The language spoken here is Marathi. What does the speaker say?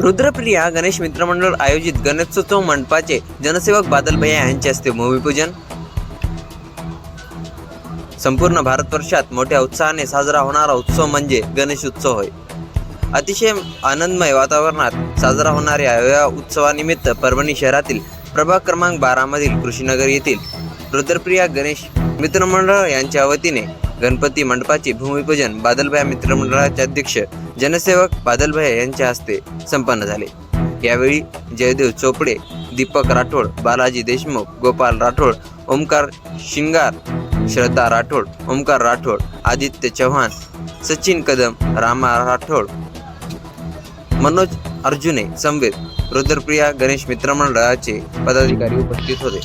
रुद्रप्रिया गणेश मित्रमंडळ आयोजित गणेशोत्सव मंडपाचे जनसेवक बादल भैया यांच्या हस्ते भूमिपूजन संपूर्ण भारतवर्षात मोठ्या उत्साहाने साजरा होणारा उत्सव म्हणजे गणेश उत्सव होय. अतिशय आनंदमय वातावरणात साजरा होणाऱ्या या उत्सवानिमित्त परभणी शहरातील प्रभाग क्रमांक बारामधील कृषीनगर येथील रुद्रप्रिया गणेश मित्रमंडळ यांच्या वतीने गणपती मंडपाचे भूमिपूजन बादलभाई मित्रमंडळाचे अध्यक्ष जनसेवक बादलभाई यांच्या हस्ते संपन्न झाले. यावेळी जयदेव चोपडे दीपक राठोड बालाजी देशमुख गोपाल राठोड ओमकार शिंगार श्रद्धा राठोड ओमकार राठोड आदित्य चव्हाण सचिन कदम रामा राठोड मनोज अर्जुने समवेत रुद्रप्रिया गणेश मित्रमंडळाचे पदाधिकारी उपस्थित होते.